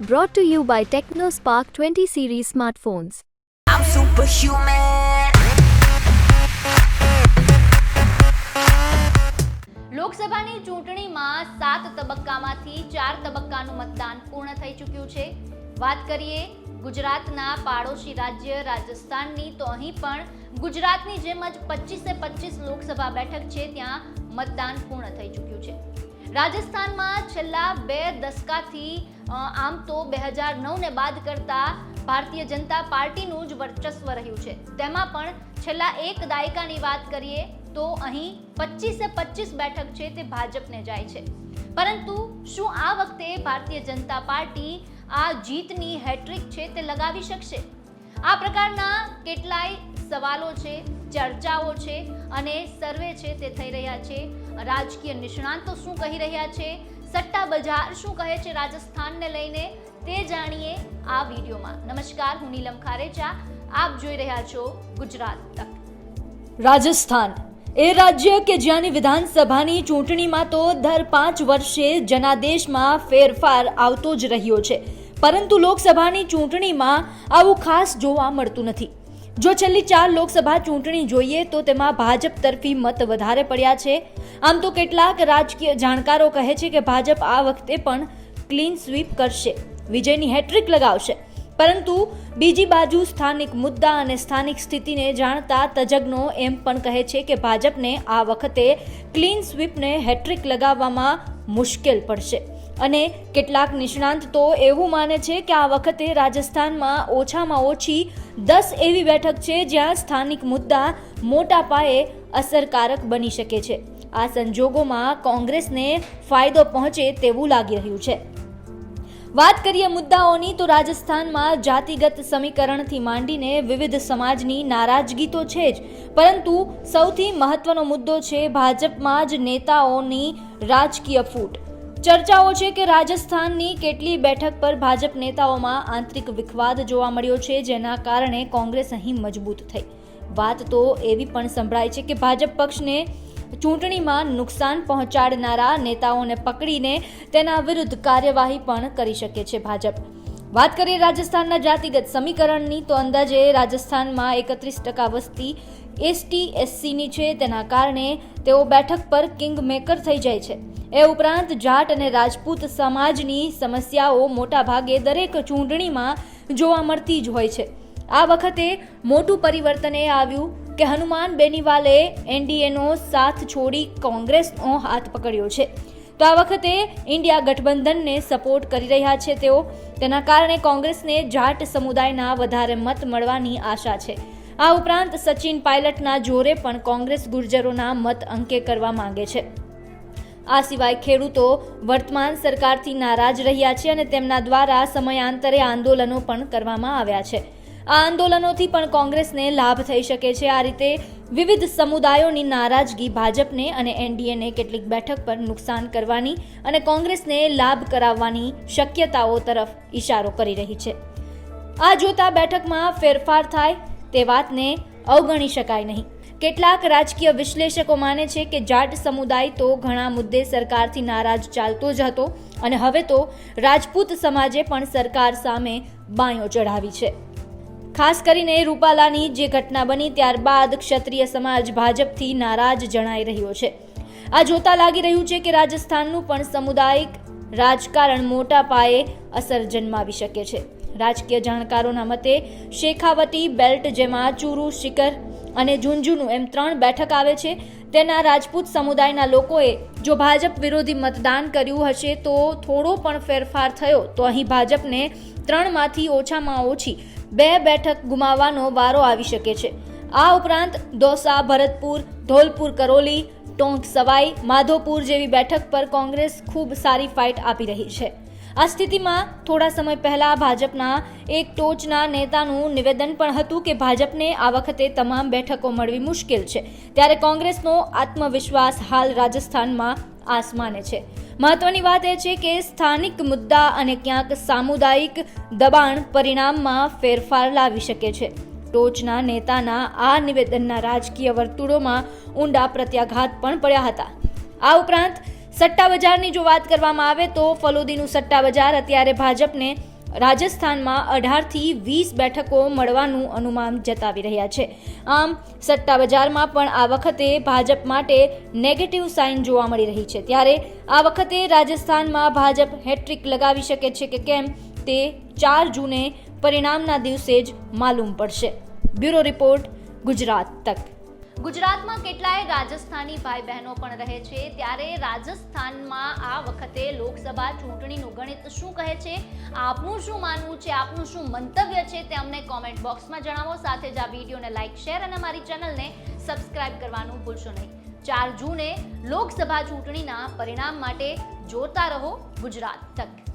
Brought to you by TechnoSpark 20 series smartphones. I'm superhuman. લોકસભાની ચૂંટણીમાં સાત તબક્કામાંથી ચાર તબક્કાનું મતદાન પૂર્ણ થઈ ચૂક્યું છે વાત કરીએ ગુજરાતના પાડોશી રાજ્ય રાજસ્થાનની તો અહીં પણ ગુજરાતની જેમ જ પચીસે પચીસ લોકસભા બેઠક છે ત્યાં મતદાન પૂર્ણ થઈ ચૂક્યું છે રાજસ્થાનમાં છેલ્લા બે દશકાથી અ, આમ તો બે હજાર નવને બાદ કરતા ભારતીય જનતા પાર્ટીનું જ વર્ચસ્વ રહ્યું છે. તેમાં પણ છેલ્લા એક દાયકાની વાત કરીએ તો અહીં પચીસે પચીસ બેઠક છે તે ભાજપને જાય છે. પરંતુ શું આ વખતે ભારતીય જનતા પાર્ટી આ જીતની હેટ્રિક છે તે લગાવી શકશે? આ પ્રકારના કેટલાય સવાલો છે, ચર્ચાઓ છે અને સર્વે છે તે થઈ રહ્યા છે. રાજકીય નિષ્ણાંતો શું કહી રહ્યા છે? સટ્ટા બજાર શું કહે છે રાજસ્થાનને લઈને તે જાણીએ આ વિડીયોમાં. નમસ્કાર, હું નીલમ ખારેચા. આપ જોઈ રહ્યા છો ગુજરાત તક. રાજસ્થાન. એ રાજ્ય કે જ્યાંની વિધાનસભાની ચૂંટણીમાં તો દર પાંચ વર્ષે જનાદેશમાં ફેરફાર આવતો જ રહ્યો છે. પરંતુ લોકસભાની ચૂંટણીમાં આવું ખાસ જોવા મળતું નથી. જો છેલ્લી ચાર લોકસભા ચૂંટણી જોઈએ તો તેમાં ભાજપ તરફી મત વધારે પડ્યા છે. આમ તો કેટલાક રાજકીય જાણકારો કહે છે કે ભાજપ આ વખતે પણ ક્લીન સ્વીપ કરશે, વિજયની હેટ્રિક લગાવશે. પરંતુ બીજી બાજુ સ્થાનિક મુદ્દા અને સ્થાનિક સ્થિતિને જાણતા તજજ્ઞો એમ પણ કહે છે કે ભાજપને આ વખતે ક્લીન સ્વીપને હેટ્રિક લગાવવામાં મુશ્કેલ પડશે. અને કેટલાક નિષ્ણાંત તો એવું માને છે કે આ વખતે રાજસ્થાનમાં ઓછામાં ઓછી દસ એવી બેઠક છે જ્યાં સ્થાનિક મુદ્દા મોટા પાયે અસરકારક બની શકે છે. આ સંજોગોમાં કોંગ્રેસને ફાયદો પહોંચે તેવું લાગી રહ્યું છે. વાત કરીએ મુદ્દાઓની તો રાજસ્થાનમાં જાતિગત સમીકરણથી માંડીને વિવિધ સમાજની નારાજગી તો છે જ, પરંતુ સૌથી મહત્વનો મુદ્દો છે ભાજપમાં જ નેતાઓની રાજકીય ફૂટ. ચર્ચાઓ છે કે રાજસ્થાનની કેટલી બેઠક પર ભાજપ નેતાઓમાં આંતરિક વિખવાદ જોવા મળ્યો છે, જેના કારણે કોંગ્રેસ અહીં મજબૂત થઈ. વાત તો એવી પણ સંભળાય છે કે ભાજપ પક્ષને ચૂંટણીમાં નુકસાન પહોંચાડનારા નેતાઓને પકડીને તેના વિરુદ્ધ કાર્યવાહી પણ કરી શકે છે ભાજપ. વાત કરીએ રાજસ્થાનના જાતિગત સમીકરણની, તો અંદાજે રાજસ્થાનમાં એકત્રીસ ટકા વસ્તી એસટી, એસસીની છે. તેના કારણે તેઓ બેઠક પર કિંગ મેકર થઈ જાય છે. એ ઉપરાંત જાટ અને રાજપૂત સમાજની સમસ્યાઓ મોટાભાગે દરેક ચૂંટણીમાં જોવા મળતી જ હોય છે. આ વખતે મોટું પરિવર્તન એ આવ્યું કે હનુમાન બેનીવાલે એનડીએનો સાથ છોડી કોંગ્રેસનો હાથ પકડ્યો છે. તો આ વખતે ઇન્ડિયા ગઠબંધનને સપોર્ટ કરી રહ્યા છે તેઓ. તેના કારણે કોંગ્રેસને જાટ સમુદાયના વધારે મત મળવાની આશા છે. આ ઉપરાંત સચિન પાયલટના જોરે પણ કોંગ્રેસ ગુર્જરોના મત અંકે કરવા માંગે છે. આ સિવાય ખેડૂતો વર્તમાન સરકારથી નારાજ રહ્યા છે અને તેમના દ્વારા સમયાંતરે આંદોલનો પણ કરવામાં આવ્યા છે. આ આંદોલનોથી પણ કોંગ્રેસને લાભ થઈ શકે છે. આ રીતે વિવિધ સમુદાયોની નારાજગી ભાજપને અને એનડીએને કેટલીક બેઠક પર નુકસાન કરવાની અને કોંગ્રેસને લાભ કરાવવાની શક્યતાઓ તરફ ઇશારો કરી રહી છે. આ જોતા બેઠકમાં ફેરફાર થાય તે વાતને અવગણી શકાય નહીં. કેટલાક રાજકીય વિશ્લેષકો માને છે કે જાટ સમુદાય તો ઘણા મુદ્દે સરકારથી નારાજ ચાલતો જ હતો અને હવે તો રાજપૂત સમાજે પણ સરકાર સામે બાંયો ચઢાવી છે. ખાસ કરીને રૂપાલાની જે ઘટના બની ત્યારબાદ ક્ષત્રિય સમાજ ભાજપથી નારાજ જણાઈ રહ્યો છે. આ જોતા લાગી રહ્યું છે કે રાજસ્થાનનું પણ સામુદાયિક રાજકારણ મોટા પાયે અસર જન્માવી શકે છે. રાજકીય જાણકારોના મતે, શેખાવતી બેલ્ટ જેમાં ચુરુ શિખર અને ઝુંઝુનું એમ ત્રણ બેઠક આવે છે. તેના રાજપૂત સમુદાયના લોકોએ, જો ભાજપ વિરોધી મતદાન કર્યું હશે તો થોડો પણ ફેરફાર થયો. તો અહીં ભાજપને ત્રણમાંથી ઓછામાં ઓછી બે બેઠક ગુમાવવાનો વારો આવી શકે છે. આ ઉપરાંત દોસા, ભરતપુર, ધોલપુર, કરોલી, ટોંક સવાઈ, માધોપુર જેવી બેઠક પર કોંગ્રેસ ખૂબ સારી ફાઇટ આપી રહી છે. આ સ્થિતિમાં થોડા સમય પહેલા ભાજપના એક ટોચના નેતાનું નિવેદન પણ હતું કે ભાજપને આ વખતે તમામ બેઠકો મળવી મુશ્કેલ છે. ત્યારે કોંગ્રેસનો આત્મવિશ્વાસ હાલ રાજસ્થાનમાં આસમાને છે. મહત્વની વાત એ છે કે સ્થાનિક મુદ્દા અને ક્યાંક સામુદાયિક દબાણ પરિણામમાં ફેરફાર લાવી શકે છે. ટોચના નેતાના આ નિવેદનના રાજકીય વર્તુળોમાં ઊંડા પ્રત્યાઘાત પણ પડ્યા હતા. આ ઉપરાંત સટ્ટા બજારની જો વાત કરવામાં આવે તો ફલોદીનું સટ્ટા બજાર અત્યારે ભાજપને રાજસ્થાનમાં અઢારથી વીસ બેઠકો મળવાનું અનુમાન જતાવી રહ્યા છે. આમ સટ્ટા બજારમાં પણ આ વખતે ભાજપ માટે નેગેટિવ સાઇન જોવા મળી રહી છે. ત્યારે આ વખતે રાજસ્થાનમાં ભાજપ હેટ્રિક લગાવી શકે છે કે કેમ? તે ચાર જૂને પરિણામના દિવસે જ માલુમ પડશે. બ્યુરો રિપોર્ટ ગુજરાત તક. ગુજરાતમાં કેટલાય રાજસ્થાની ભાઈ બહેનો પણ રહે છે. ત્યારે રાજસ્થાનમાં આ વખતે લોકસભા ચૂંટણીનું ગણિત શું કહે છે? આપનું શું માનવું છે? આપનું શું મંતવ્ય છે તે અમને કોમેન્ટ બોક્સમાં જણાવો. સાથે જ આ વિડીયોને લાઇક શેર અને મારી ચેનલને સબસ્ક્રાઇબ કરવાનું ભૂલશો નહીં. ચાર જૂને લોકસભા ચૂંટણીના પરિણામ માટે જોતા રહો ગુજરાત તક.